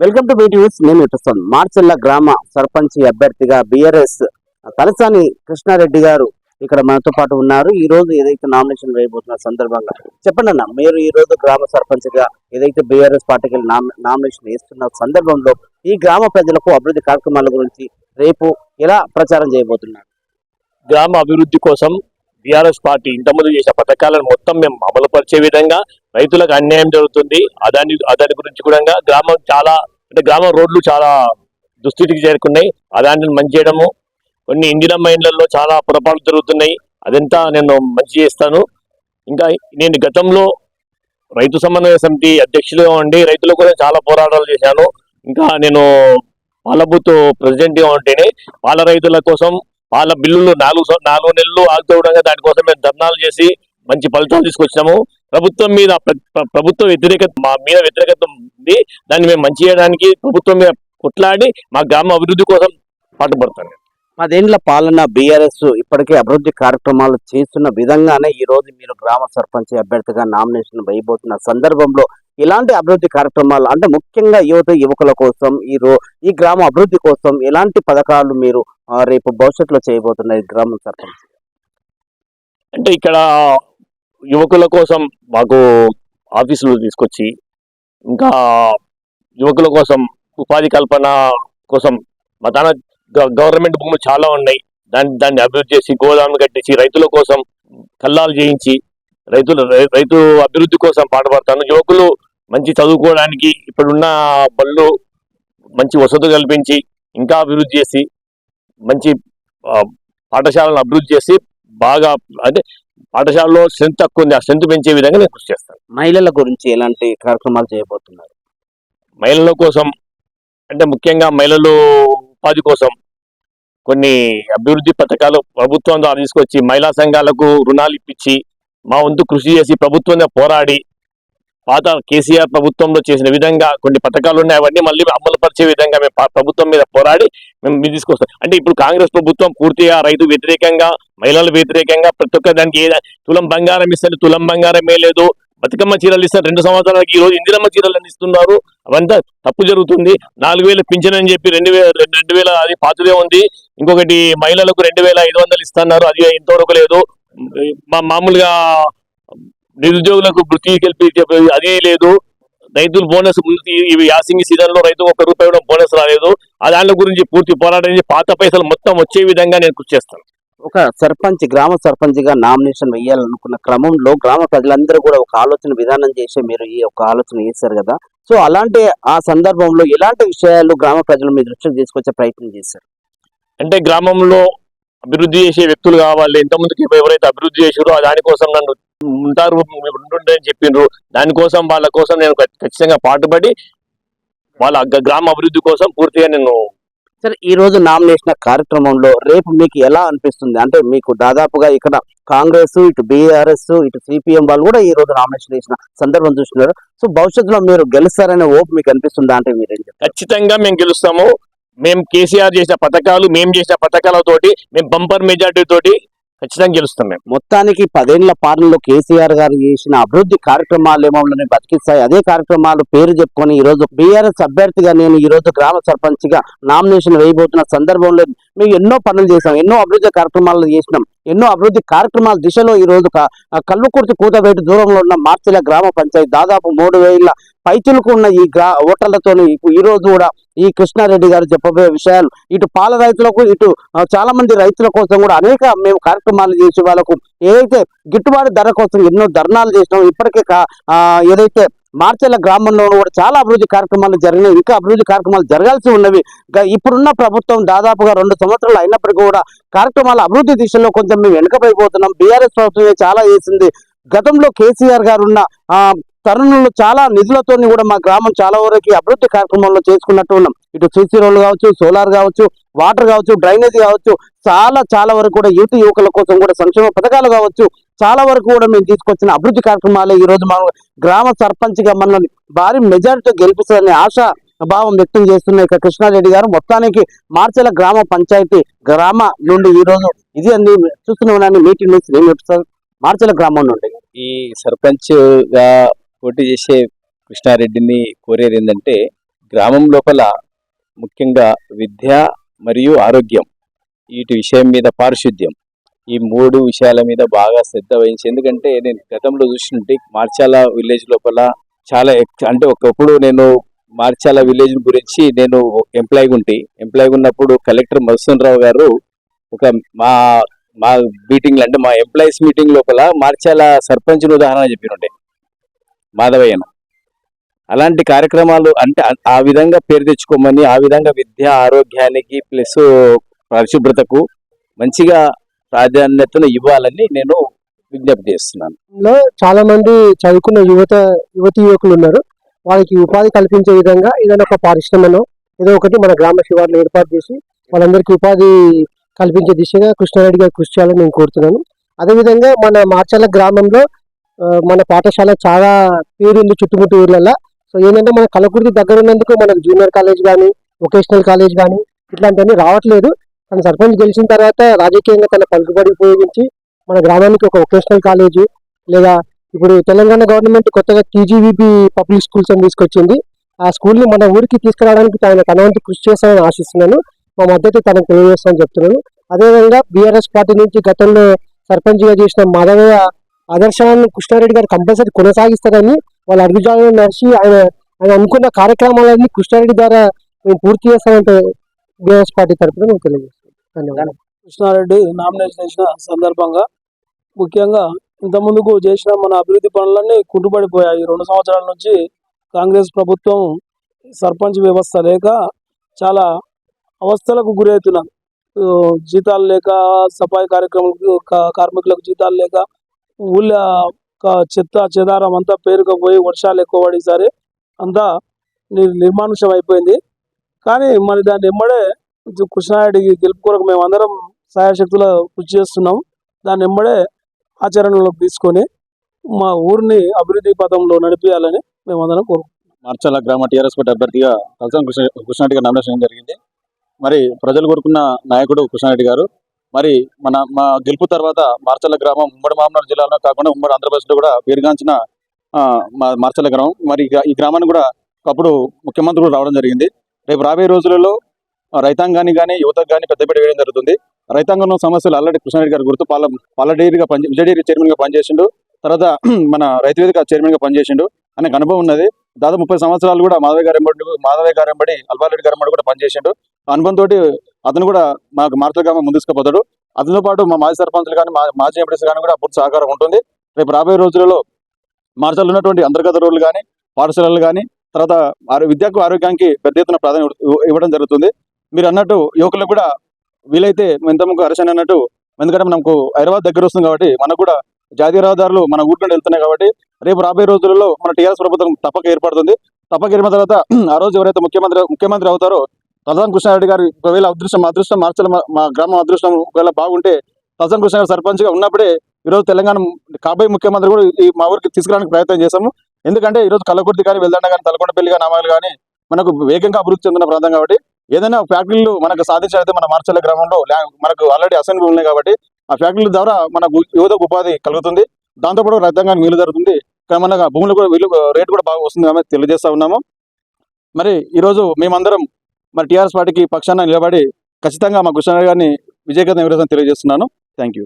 Welcome to news నేను ఇటుస్తాను మార్చెల్ల గ్రామ సర్పంచ్ అభ్యర్థిగా బిఆర్ఎస్ తలసాని కృష్ణారెడ్డి గారు ఇక్కడ మనతో పాటు ఉన్నారు. ఈ రోజు ఏదైతే నామినేషన్ వేయబోతున్న సందర్భంగా చెప్పండి అన్న మీరు ఈ రోజు గ్రామ సర్పంచ్గా ఏదైతే బిఆర్ఎస్ పార్టీకి నామినేషన్ వేస్తున్న సందర్భంలో ఈ గ్రామ ప్రజలకు అభివృద్ధి కార్యక్రమాల గురించి రేపు ఎలా ప్రచారం చేయబోతున్నారు? గ్రామ అభివృద్ధి కోసం బీఆర్ఎస్ పార్టీ ఇంతమంది చేసిన పథకాలను మొత్తం మేము అమలుపరిచే విధంగా రైతులకు అన్యాయం జరుగుతుంది. అదాని అదాని గురించి కూడా గ్రామం చాలా అంటే గ్రామ రోడ్లు చాలా దుస్థితికి చేరుకున్నాయి. అదాన్ని మంచి చేయడము కొన్ని ఇండియన్ మైండ్లలో చాలా పొరపాట్లు జరుగుతున్నాయి. అదంతా నేను మంచి చేస్తాను. ఇంకా నేను గతంలో రైతు సమన్వయ సమితి అధ్యక్షులుగా ఉండి రైతుల కోసం చాలా పోరాటాలు చేశాను. ఇంకా నేను పాలబూత్ ప్రెసిడెంట్గా ఉంటేనే పాల రైతుల కోసం వాళ్ళ బిల్లులు నాలుగు నాలుగు నెలలు ఆగుతూ ఉండగా దానికోసం మేము ధర్నాలు చేసి మంచి ఫలితాలు తీసుకొచ్చినాము. ప్రభుత్వం మీద ప్ర- ప్ర- ప్రభుత్వ వ్యతిరేకత మా మీద వ్యతిరేకత ఉంది. దాన్ని మేము మంచి చేయడానికి ప్రభుత్వం మీద కొట్లాడి మా గ్రామ అభివృద్ధి కోసం పాటుపడతాను. పదేండ్ల పాలన బీఆర్ఎస్ ఇప్పటికే అభివృద్ధి కార్యక్రమాలు చేస్తున్న విధంగానే ఈ రోజు మీరు గ్రామ సర్పంచ్ అభ్యర్థిగా నామినేషన్ వేయబోతున్న సందర్భంలో ఇలాంటి అభివృద్ధి కార్యక్రమాలు అంటే ముఖ్యంగా యువత యువకుల కోసం ఈ రో ఈ గ్రామ అభివృద్ధి కోసం ఎలాంటి పథకాలు మీరు రేపు భవిష్యత్తులో చేయబోతున్నారు ఈ గ్రామ సర్పంచ్? అంటే ఇక్కడ యువకుల కోసం మాకు ఆఫీసులు తీసుకొచ్చి ఇంకా యువకుల కోసం ఉపాధి కల్పన కోసం మతాన గ- గవర్నమెంట్ భూములు చాలా ఉన్నాయి. దాన్ని దాన్ని అభివృద్ధి చేసి గోదాములు కట్టించి రైతుల కోసం కల్లాలు చేయించి రైతులు రై- రైతు అభివృద్ధి కోసం పాటుపడతాను యువకులు మంచి చదువుకోవడానికి ఇప్పుడున్న బళ్ళు మంచి వసతులు కల్పించి ఇంకా అభివృద్ధి చేసి మంచి పాఠశాలను అభివృద్ధి చేసి బాగా అంటే పాఠశాలలో స్ట్రెంత్ తక్కువ ఉంది. ఆ స్ట్రెంత్ పెంచే విధంగా నేను కృషి చేస్తాను. మహిళల గురించి ఎలాంటి కార్యక్రమాలు చేయబోతున్నారు? మహిళల కోసం అంటే ముఖ్యంగా మహిళలు ఉపాధి కోసం కొన్ని అభివృద్ధి పథకాలు ప్రభుత్వం ద్వారా తీసుకొచ్చి మహిళా సంఘాలకు రుణాలు ఇప్పించి మా వంతు కృషి చేసి ప్రభుత్వం మీద పోరాడి పాత కేసీఆర్ ప్రభుత్వంలో చేసిన విధంగా కొన్ని పథకాలు ఉన్నాయి. అవన్నీ మళ్ళీ అమలు పరిచే విధంగా మేము ప్రభుత్వం మీద పోరాడి మేము తీసుకొస్తాం. అంటే ఇప్పుడు కాంగ్రెస్ ప్రభుత్వం పూర్తిగా రైతు వ్యతిరేకంగా మహిళల వ్యతిరేకంగా ప్రతి ఒక్క దానికి ఏ తులం బంగారం ఇస్తే తులం బంగారమే లేదు. బతుకమ్మ చీరలు ఇస్తారు రెండు సంవత్సరాలకి ఈ రోజు ఇందిరమ్మ చీరలు అందిస్తున్నారు ఇస్తున్నారు. అవంతా తప్పు జరుగుతుంది. నాలుగు వేలు పింఛన్ అని చెప్పి రెండు వేల రెండు వేల అది పాతదే ఉంది. ఇంకొకటి మహిళలకు రెండు వేల ఐదు వందలు ఇస్తున్నారు. అది ఇంతవరకు లేదు. మా మామూలుగా నిరుద్యోగులకు వృత్తి కలిపి అది లేదు. రైతులు బోనస్ ఇవి యాసింగి సీజన్లో రైతు ఒక రూపాయి కూడా బోనస్ రాలేదు. దాని గురించి పూర్తి పోరాటం పాత పైసలు మొత్తం వచ్చే విధంగా నేను కృషి చేస్తాను. ఒక సర్పంచ్ గ్రామ సర్పంచ్గా నామినేషన్ వేయాలనుకున్న క్రమంలో గ్రామ ప్రజలందరూ కూడా ఒక ఆలోచన విధానం చేసి మీరు ఈ ఒక ఆలోచన చేశారు కదా. సో అలాంటి ఆ సందర్భంలో ఎలాంటి విషయాలు గ్రామ ప్రజలు మీ దృష్టికి తీసుకొచ్చే ప్రయత్నం చేశారు? అంటే గ్రామంలో అభివృద్ధి చేసే వ్యక్తులు కావాలి. ఎంతమందికి ఎవరైతే అభివృద్ధి చేసారో దానికోసం నన్ను ఉంటారు ఉంటుండే అని చెప్పిండ్రు దానికోసం వాళ్ళ కోసం నేను ఖచ్చితంగా పాటుపడి వాళ్ళ గ్రామ అభివృద్ధి కోసం పూర్తిగా నేను సరే ఈ రోజు నామినేషన్ కార్యక్రమంలో రేపు మీకు ఎలా అనిపిస్తుంది? అంటే మీకు దాదాపుగా ఇక్కడ కాంగ్రెస్ ఇటు బీఆర్ఎస్ ఇటు సిపిఎం వాళ్ళు కూడా ఈ రోజు నామినేషన్ చేసిన సందర్భం చూస్తున్నారు. సో భవిష్యత్తులో మీరు గెలుస్తారనే ఓపు మీకు అనిపిస్తుందా? అంటే మీరేం ఖచ్చితంగా మేము గెలుస్తాము. మేము కేసీఆర్ చేసిన పథకాలు మేము చేసిన పథకాలతోటి మేము బంపర్ మెజార్టీ తోటి ఖచ్చితంగా గెలుస్తాం మేము. మొత్తానికి పదేళ్ళ పాలనలో కేసీఆర్ గారు చేసిన అభివృద్ధి కార్యక్రమాలు ఏమోలని బతికిస్తాయి. అదే కార్యక్రమాలు పేరు చెప్పుకొని ఈ రోజు బీఆర్ఎస్ అభ్యర్థిగా నేను ఈ రోజు గ్రామ సర్పంచ్గా నామినేషన్ వేయబోతున్న సందర్భంలో మేము ఎన్నో పనులు చేసాం ఎన్నో అభివృద్ధి కార్యక్రమాలు చేసినాం. ఎన్నో అభివృద్ధి కార్యక్రమాల దిశలో ఈ రోజు క- ఆ కల్వకుర్తి దూరంలో ఉన్న మార్చిల గ్రామ పంచాయతీ దాదాపు మూడు వేల పైచులకు ఉన్న ఈ గ్రా ఓటర్లతో ఈ రోజు కూడా ఈ కృష్ణారెడ్డి గారు చెప్పబోయే విషయాలు ఇటు పాల రైతులకు ఇటు చాలా మంది రైతుల కోసం కూడా అనేక మేము కార్యక్రమాలు చేసి వాళ్ళకు ఏదైతే గిట్టుబాటు ధర కోసం ఎన్నో ధర్నాలు చేసినాం ఇప్పటికే కా- ఏదైతే మార్చెల గ్రామంలో కూడా చాలా అభివృద్ధి కార్యక్రమాలు జరిగినాయి ఇంకా అభివృద్ధి కార్యక్రమాలు జరగాల్సి ఉన్నవి. ఇప్పుడున్న ప్రభుత్వం దాదాపుగా రెండు సంవత్సరాలు అయినప్పటికీ కూడా కార్యక్రమాల అభివృద్ధి దిశలో కొంచెం మేము వెనుకపోయిపోతున్నాం బీఆర్ఎస్ ప్రభుత్వమే చాలా చేసింది. గతంలో కేసీఆర్ గారు ఉన్న తరుణంలో చాలా నిధులతోని కూడా మా గ్రామం చాలా వరకు అభివృద్ధి కార్యక్రమంలో చేసుకున్నట్టు ఉన్నాం. ఇటు సీసీ రోడ్లు కావచ్చు సోలార్ కావచ్చు వాటర్ కావచ్చు డ్రైనేజ్ కావచ్చు చాలా చాలా వరకు కూడా యువత యువకుల కోసం కూడా సంక్షేమ పథకాలు కావచ్చు చాలా వరకు కూడా మేము తీసుకొచ్చిన అభివృద్ధి కార్యక్రమాలు ఈ రోజు గ్రామ సర్పంచ్గా మనల్ని భారీ మెజారిటీతో గెలిపిస్తారనే ఆశ భావం వ్యక్తం చేస్తున్న ఇక కృష్ణారెడ్డి గారు. మొత్తానికి మార్చెల గ్రామ పంచాయతీ గ్రామ నుండి ఈ రోజు ఇది అన్ని చూస్తున్నామని మీటింగ్ నుంచి నేను చెప్తాను మార్చెల గ్రామం నుండి. ఈ సర్పంచ్గా పోటీ చేసే కృష్ణారెడ్డిని కోరేది ఏంటంటే గ్రామం లోపల ముఖ్యంగా విద్య మరియు ఆరోగ్యం వీటి విషయం మీద పారిశుద్ధ్యం. ఈ మూడు విషయాల మీద బాగా శ్రద్ధ వహించి ఎందుకంటే నేను గతంలో చూసినట్టు మార్చాల విలేజ్ లోపల చాలా ఎక్- అంటే ఒకప్పుడు నేను మార్చాల విలేజ్ గురించి నేను ఎంప్లాయీగా ఉంటే ఎంప్లాయీగా ఉన్నప్పుడు కలెక్టర్ మధుసూన్ రావు గారు ఒక మా మా మీటింగ్ అంటే మా ఎంప్లాయీస్ మీటింగ్ లోపల మార్చాల సర్పంచ్ ఉదాహరణ చెప్పినుండే. మాధవయ్యను. అలాంటి కార్యక్రమాలు అంటే ఆ- విధంగా పేరు తెచ్చుకోమని ఆ విధంగా విద్య ఆరోగ్యానికి ప్లస్ పరిశుభ్రతకు మంచిగా ప్రాధాన్యతను ఇవ్వాలని నేను విజ్ఞప్తి చేస్తున్నాను. చాలా మంది చదువుకున్న యువత యువతి యువకులు ఉన్నారు. వాళ్ళకి ఉపాధి కల్పించే విధంగా ఏదైనా ఒక పరిశ్రమను ఏదో ఒకటి మన గ్రామ శివార్లు ఏర్పాటు చేసి వాళ్ళందరికీ ఉపాధి కల్పించే దిశగా కృష్ణారెడ్డి గారు కృషి చేయాలని నేను కోరుతున్నాను. అదేవిధంగా మన మార్చాల గ్రామంలో మన పాఠశాల చాలా పేరుంది చుట్టుముట్టు ఊర్లలో సో ఏంటంటే మన కలకుర్తి దగ్గర ఉన్నందుకు మనకు జూనియర్ కాలేజ్ కానీ వొకేషనల్ కాలేజ్ కానీ ఇట్లాంటివన్నీ రావట్లేదు. తన సర్పంచ్ గెలిచిన తర్వాత రాజకీయంగా తన పలుకుబడి ఉపయోగించి మన గ్రామానికి ఒక వొకేషనల్ కాలేజీ లేదా ఇప్పుడు తెలంగాణ గవర్నమెంట్ కొత్తగా టీజీవీపీ పబ్లిక్ స్కూల్స్ అని తీసుకొచ్చింది. ఆ స్కూల్ని మన ఊరికి తీసుకురావడానికి ఆయన తన వంతు కృషి చేస్తానని ఆశిస్తున్నాను. మా మద్దతు తనకు తెలియజేస్తానని చెప్తున్నాను. అదేవిధంగా బీఆర్ఎస్ పార్టీ నుంచి గతంలో సర్పంచ్గా చేసిన మాధవయ్య ఆదర్శాన్ని కృష్ణారెడ్డి గారు కంపల్సరీ కొనసాగిస్తారని వాళ్ళ అడుగుజాడలో నడిచి ఆయన ఆయన అనుకున్న కార్యక్రమాలన్నీ కృష్ణారెడ్డి ద్వారా మేము పూర్తి చేస్తామంటే బీఆర్ఎస్ పార్టీ తరఫున మేము తెలియజేస్తాం. ధన్యవాదాలు. కృష్ణారెడ్డి నామినేషన్ చేసిన సందర్భంగా ముఖ్యంగా ఇంతకుముందుకు చేసిన మన అభివృద్ధి పనులన్నీ కుంటుపడిపోయాయి. రెండు సంవత్సరాల నుంచి కాంగ్రెస్ ప్రభుత్వం సర్పంచ్ వ్యవస్థ లేక చాలా అవస్థలకు గురవుతున్నారు జీతాలు లేక సఫాయి కార్యక్రమాలకు కార్మికులకు జీతాలు లేక ఊళ్ళో చెత్త చెదారం అంతా పేరుకపోయి వర్షాలు ఎక్కువ పడేసరి అంతా నిర్మానుష్యం అయిపోయింది. కానీ మరి దాన్ని ఎమ్మడే కృష్ణారెడ్డికి గెలుపు కొరకు మేము అందరం సాయశక్తుల కృషి చేస్తున్నాం. దాన్ని ఎమ్మడే ఆచరణలోకి తీసుకొని మా ఊరిని అభివృద్ధి పథంలో నడిపించాలని మేము అందరం కోరుకుంటున్నాం మార్చాల గ్రామ టీఆర్ఎస్ పార్టీ అభ్యర్థిగా కలసం కృష్ణ కృష్ణారెడ్డి గారు నామినేషన్ జరిగింది. మరి ప్రజలు కోరుకున్న నాయకుడు కృష్ణారెడ్డి గారు మరి మన మా గెలుపు తర్వాత మార్చల గ్రామం ఉమ్మడి మామూలు జిల్లాలో కాకుండా ఉమ్మడి ఆంధ్రప్రదేశ్లో కూడా పేరుగాంచిన ఆ, మా మార్చల గ్రామం. మరి ఈ గ్రామాన్ని కూడా ఒకప్పుడు ముఖ్యమంత్రి కూడా రావడం జరిగింది. రేపు రాబోయే రోజులలో రైతాంగాన్ని కానీ యువతకు కానీ పెద్దపీట వేయడం జరుగుతుంది. రైతాంగంలో సమస్యలు ఆల్రెడీ కృష్ణారెడ్డి గారు గుర్తు పాల పాలడేరిగా పని విజయడేరి చైర్మన్గా పనిచేసిండు. తర్వాత మన రైతు వేదిక చైర్మన్గా పనిచేసిండు. అనే అనుభవం ఉన్నది. దాదాపు ముప్పై సంవత్సరాలు కూడా మాధవ గారు ఎంబడి మాధవ గారు ఎంబడి అల్వారెడ్డి గారు కూడా పనిచేసిండు. ఆ అనుభవంతో అతను కూడా మాకు మార్తల ముందు తీసుకుపోతాడు అతనితో పాటు మా మాజీ సర్పంచులు కానీ మా మాజీ ఎంపీస్ కానీ కూడా పూర్తి సహకారం ఉంటుంది. రేపు రాబోయే రోజులలో మార్చాలు ఉన్నటువంటి అంతర్గత రోడ్లు కానీ పాఠశాలలు కానీ తర్వాత విద్యకు ఆరోగ్యానికి పెద్ద ఎత్తున ప్రాధాన్యత ఇవ్వడం జరుగుతుంది. మీరు అన్నట్టు యువకులకు కూడా వీలైతే ఇంతకు అరసని అన్నట్టు ఎందుకంటే మనకు హైదరాబాద్ దగ్గర వస్తుంది కాబట్టి మనకు కూడా జాతీయ రహదారులు మన ఊరి నుండి వెళ్తున్నాయి కాబట్టి రేపు రాబోయే రోజులలో మన టీఆర్ఎస్ ప్రభుత్వం తప్పక ఏర్పడుతుంది. తప్పక ఏర్పడిన తర్వాత ఆ రోజు ఎవరైతే ముఖ్యమంత్రి ముఖ్యమంత్రి అవుతారో తజాన్ కృష్ణారెడ్డి గారు ఒకవేళ అదృష్టం అదృష్టం మార్చాల మా గ్రామం అదృష్టం ఒకవేళ బాగుంటే తజాన్ కృష్ణారెడ్డి సర్పంచ్గా సర్పంచ్గా ఉన్నప్పుడే ఈరోజు తెలంగాణ కాబోయే ముఖ్యమంత్రి కూడా ఈ మా ఊరికి తీసుకురావడానికి ప్రయత్నం చేశాము. ఎందుకంటే ఈరోజు కల్లకుర్తి కానీ వెల్దండ కానీ తలకొండపల్లి కానీ నామాలు కానీ మనకు వేగంగా అభివృద్ధి చెందిన ప్రాంతం కాబట్టి ఏదైనా ఫ్యాక్టరీలు మనకు సాధించాలైతే మన మార్చల గ్రామంలో మనకు ఆల్రెడీ అసెంబ్లీ ఉన్నాయి కాబట్టి ఆ ఫ్యాక్టరీల ద్వారా మనకు యువతకు ఉపాధి కలుగుతుంది. దాంతోపాటు రైతాంగానికి వీలు జరుగుతుంది. కానీ భూములు కూడా విలువ రేటు కూడా బాగా వస్తుంది కాబట్టి తెలియజేస్తా ఉన్నాము. మరి ఈరోజు మేమందరం మరి టీఆర్ఎస్ పార్టీకి పక్షాన నిలబడి ఖచ్చితంగా మా కృష్ణారావు గారిని విజయకరణ విరోధం తెలియజేస్తున్నాను థ్యాంక్ యూ